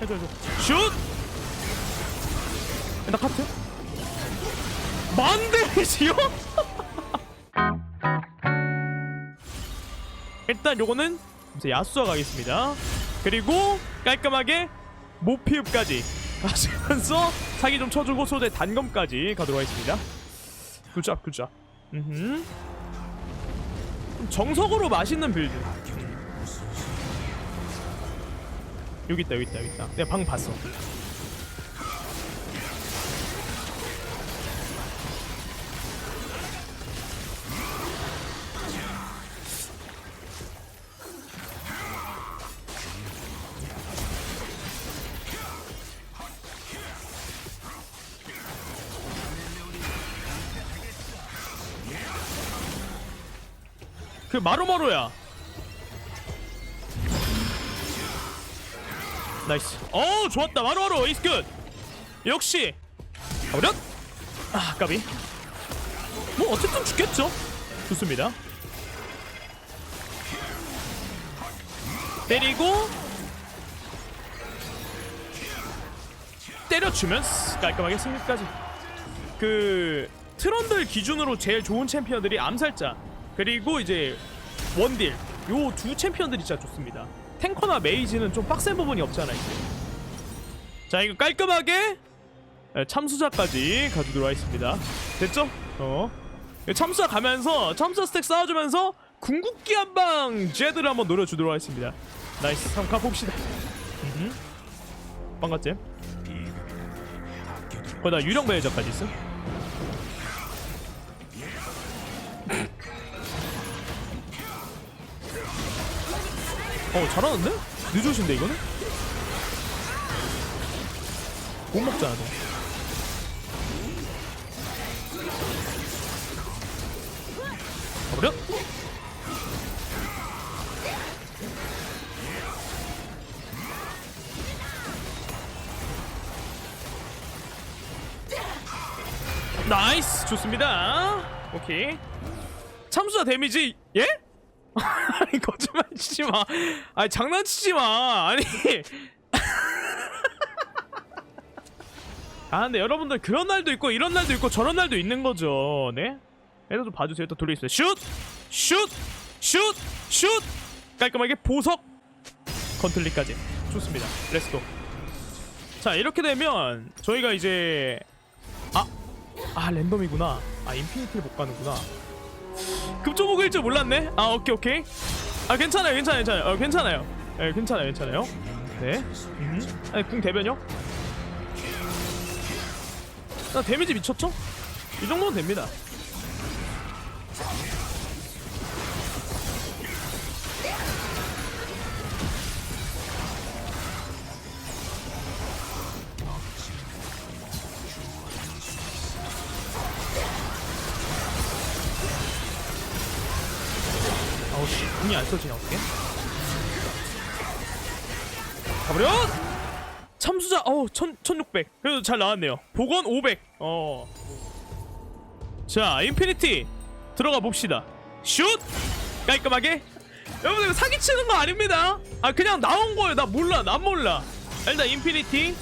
해줘 해줘 슛! 나 카트 만데이지요? 일단 요거는 이제 야수와 가겠습니다 그리고 깔끔하게 모피읍까지 가시면서 사기 좀 쳐주고 소대 단검까지 가도록 하겠습니다 굿잡 굿잡 음흠. 좀 정석으로 맛있는 빌드 여기 있다 여기 있다 여기 있다. 내가 방 봤어. 그 마로마로야 나이스. 어 좋았다. 마로마로. 이스 굿 역시. 가버렸 아 까비. 뭐 어쨌든 죽겠죠. 좋습니다. 때리고. 때려주면 깔끔하게 승리까지. 그 트런들 기준으로 제일 좋은 챔피언들이 암살자. 그리고 이제 원딜. 요 두 챔피언들이 진짜 좋습니다 탱커나 메이지는 좀 빡센 부분이 없잖아 이제. 자 이거 깔끔하게 네, 참수자까지 가주도록 하겠습니다. 됐죠? 어. 이거 참수자 가면서 참수자 스택 쌓아주면서 궁극기 한 방 제드를 한번 노려주도록 하겠습니다. 나이스 한번 가봅시다. 음흠. 빵갓잼 거기다 유령 매니저까지 있음 어 잘하는데? 늦으신데 이거는? 못 먹잖아 너 가버려? 나이스 좋습니다 오케이 참수자 데미지 예? 아니 거짓말 치지 마. 아니 장난치지 마. 아니. 아 근데 여러분들 그런 날도 있고 이런 날도 있고 저런 날도 있는 거죠. 네? 애들 좀 봐주세요. 또 돌려 있어요. 슛, 슛, 슛, 슛. 깔끔하게 보석 컨틀리까지 좋습니다. 렛츠고. 자 이렇게 되면 저희가 이제 아, 아 랜덤이구나. 아 인피니티를 못 가는구나. 급조목일 줄 몰랐네. 아 오케이 오케이. 아 괜찮아요 괜찮아요 괜찮아요. 어, 괜찮아요. 예 괜찮아요 괜찮아요. 네. 음. 아니 궁 대변요? 나 데미지 미쳤죠? 이 정도면 됩니다. 아우씨 궁이 안 써지냐 어떻게? 가버려! 참수자 어우 천, 1600 그래도 잘 나왔네요. 복원 500 어. 자 인피니티 들어가 봅시다. 슛! 깔끔하게. 여러분들 이거 사기치는 거 아닙니다. 아 그냥 나온 거예요. 나 몰라 난 몰라. 일단 인피니티.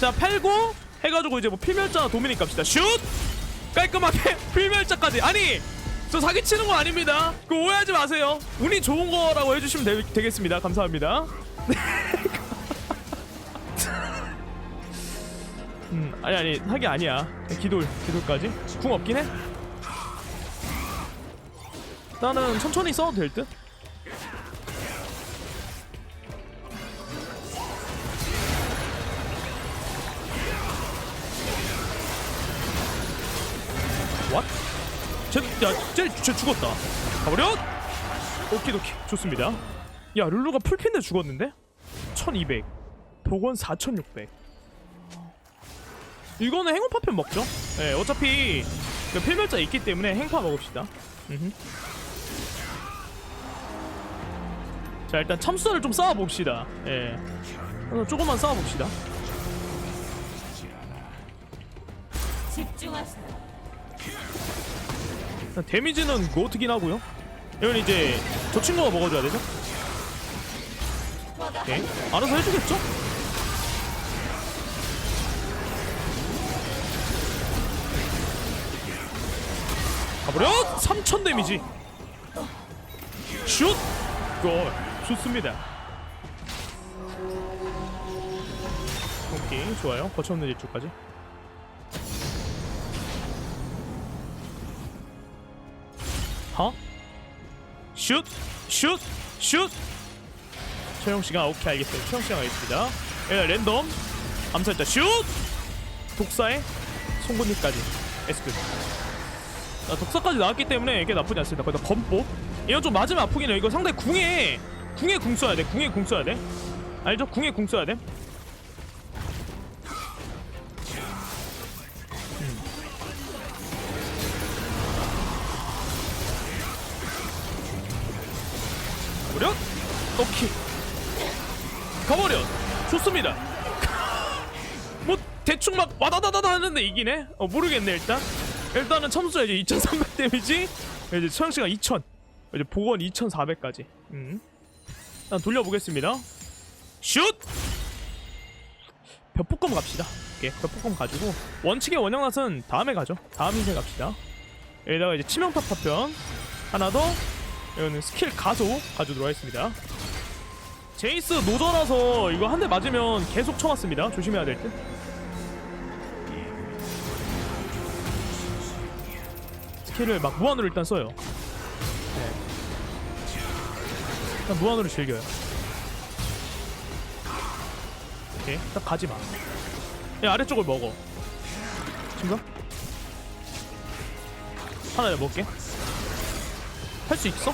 자 팔고 해가지고 이제 뭐 필멸자 도미닉 갑시다. 슛! 깔끔하게 필멸자까지. 아니 저 사기치는 거 아닙니다. 그 오해하지 마세요. 운이 좋은 거라고 해주시면 되, 되겠습니다. 감사합니다. 음 아니 아니 사기 아니야. 기돌 기돌까지? 궁 없긴 해? 나는 천천히 써도 될 듯 쟤, 야, 쟤, 쟤 죽었다. 가버려! 오키도키. 좋습니다. 야, 룰루가 풀핀데 죽었는데? 1200. 복원 4600. 이거는 행운파편 먹죠? 예, 어차피 그 필멸자 있기 때문에 행파 먹읍시다. 음흠. 자, 일단 참수를 좀 쌓아봅시다. 예. 어, 조금만 쌓아봅시다. 집중하세요. 데미지는 고트긴 하고요. 이건 이제 저 친구가 먹어줘야 되죠? 오케이 알아서 해주겠죠? 가버려! 3000 데미지. 슛! 골! 좋습니다. 오케이 좋아요. 거쳤는 일주까지. 하? 슛! 슛! 슛! 최영 씨가 오케이 알겠어요. 최영 씨가 알겠습니다. 예, 랜덤 암살자 슛! 독사의 송곳니까지 에스크. 아, 독사까지 나왔기 때문에 이게 나쁘지 않습니다. 거기다 검법. 이건 좀 맞으면 아프긴 해요. 이거 상당히 궁에 궁에 궁 써야 돼. 궁에 궁 써야 돼. 알죠? 궁에 궁 써야 돼. 오케이 가버려! 좋습니다. 뭐 대충 막 와다다다다 하는데 이기네? 어 모르겠네 일단. 일단은 첨수가 이제 2300 데미지. 이제 소영씨가 2000 이제 복원 2400까지. 음. 일단 돌려보겠습니다. 슛! 벽폭검 갑시다. 오케이 벽폭검 가지고. 원칙의 원형낫은 다음에 가죠. 다음 인생 갑시다. 여기다가 이제 치명타 파편. 하나 더. 이거는 스킬 가속 가져도록 하겠습니다. 제이스 노저라서 이거 한 대 맞으면 계속 쳐맞습니다. 조심해야 될 듯. 스킬을 막 무한으로 일단 써요. 네. 일단 무한으로 즐겨요. 오케이, 딱 가지 마. 야 아래쪽을 먹어. 친가? 하나 내가 먹을게. 할 수 있어?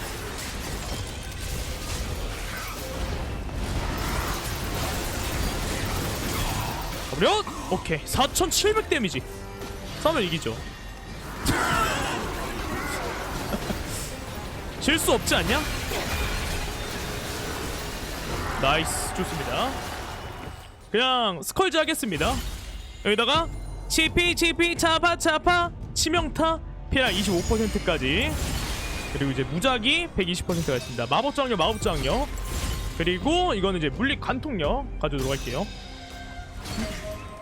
가버려! 오케이 4700 데미지 싸면 이기죠 질 수 없지 않냐? 나이스 좋습니다 그냥 스컬지 하겠습니다 여기다가 치피 치피 차파 차파 치명타 피해량 25%까지 그리고 이제 무작위 120%가 있습니다. 마법장력, 마법장력. 그리고 이거는 이제 물리 관통력 가져도록 할게요.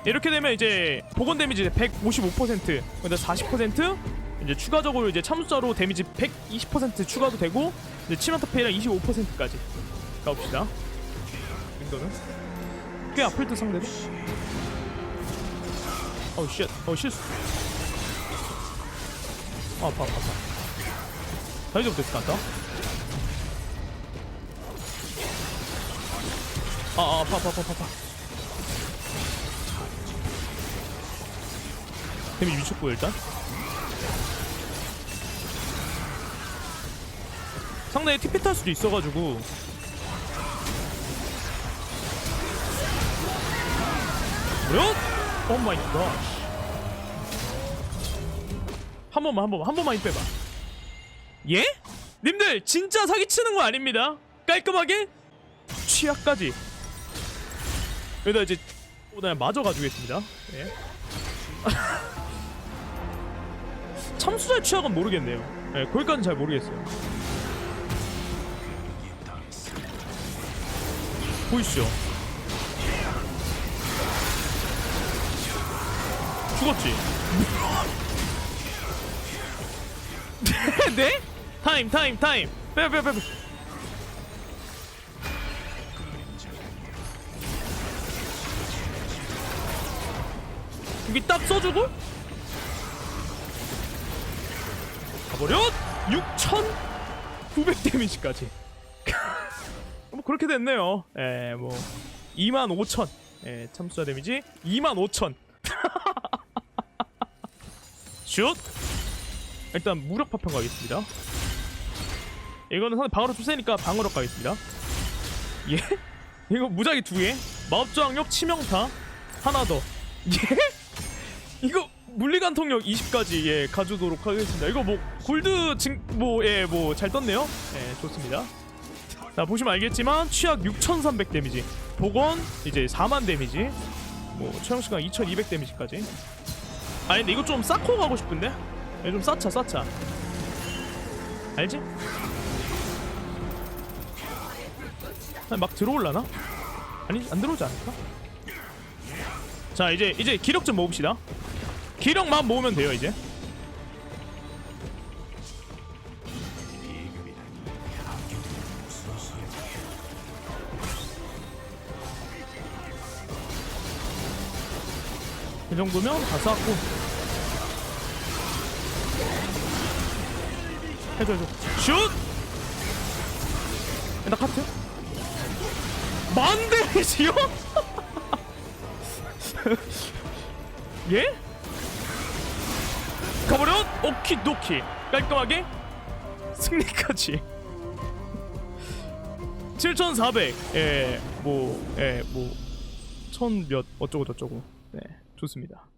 이렇게 되면 이제 복원 데미지 155% 근데 40% 이제 추가적으로 이제 참수자로 데미지 120% 추가도 되고 이제 치마타 페이랑 25%까지 가봅시다. 윈도는 꽤 아플 듯 상대도. 어우 쉣, 어우 실수. 아, 아파 아파 아파. 다이저브 됐을 것 같다. 아, 아 아파 아파 아파 아파. 데미 미쳤고 일단 상대에 TP 탈 수도 있어가지고 뭐야? 오 마이 갓. 한 번만 한 번만 한 번만 힘 빼봐. 예? 님들 진짜 사기치는 거 아닙니다. 깔끔하게 취약까지. 여기다 이제 오늘 마저 가지겠습니다. 예. 참수자의 취약은 모르겠네요. 예, 거기까지는 잘 모르겠어요. 보이시죠? 죽었지? 네? 타임 타임 타임 빼빼빼빼 여기 딱 써주고 가버려 6,900 데미지까지 뭐 그렇게 됐네요 에뭐 25,000 예, 참수자 데미지 25,000 슛 일단 무력 파편 가겠습니다. 이거는 상대 방어력 좀 세니까 방어력 가겠습니다. 예? 이거 무작위 두 개. 마법저항력 치명타 하나 더. 예? 이거 물리관통력 20까지 예 가져도록 하겠습니다. 이거 뭐 골드 증뭐예뭐 잘 떴네요. 예 좋습니다. 자 보시면 알겠지만 취약 6,300 데미지, 복원 이제 4만 데미지, 뭐 최영 시간 2,200 데미지까지. 아니 근데 이거 좀 쌓고 가고 싶은데? 얘좀 쌓자 쌓자 알지? 아니, 막 들어올라나? 아니 안 들어오지 않을까? 자 이제 이제 기력 좀 모읍시다 기력만 모으면 돼요 이제 이 정도면 다 쌌고. 해줘 해줘. 슛! 엔다 카트? 만대이지요? 예? 가버려! 오키도키. 깔끔하게 승리까지. 7400 예, 뭐, 예, 뭐, 천 몇, 어쩌고 저쩌고. 네, 좋습니다.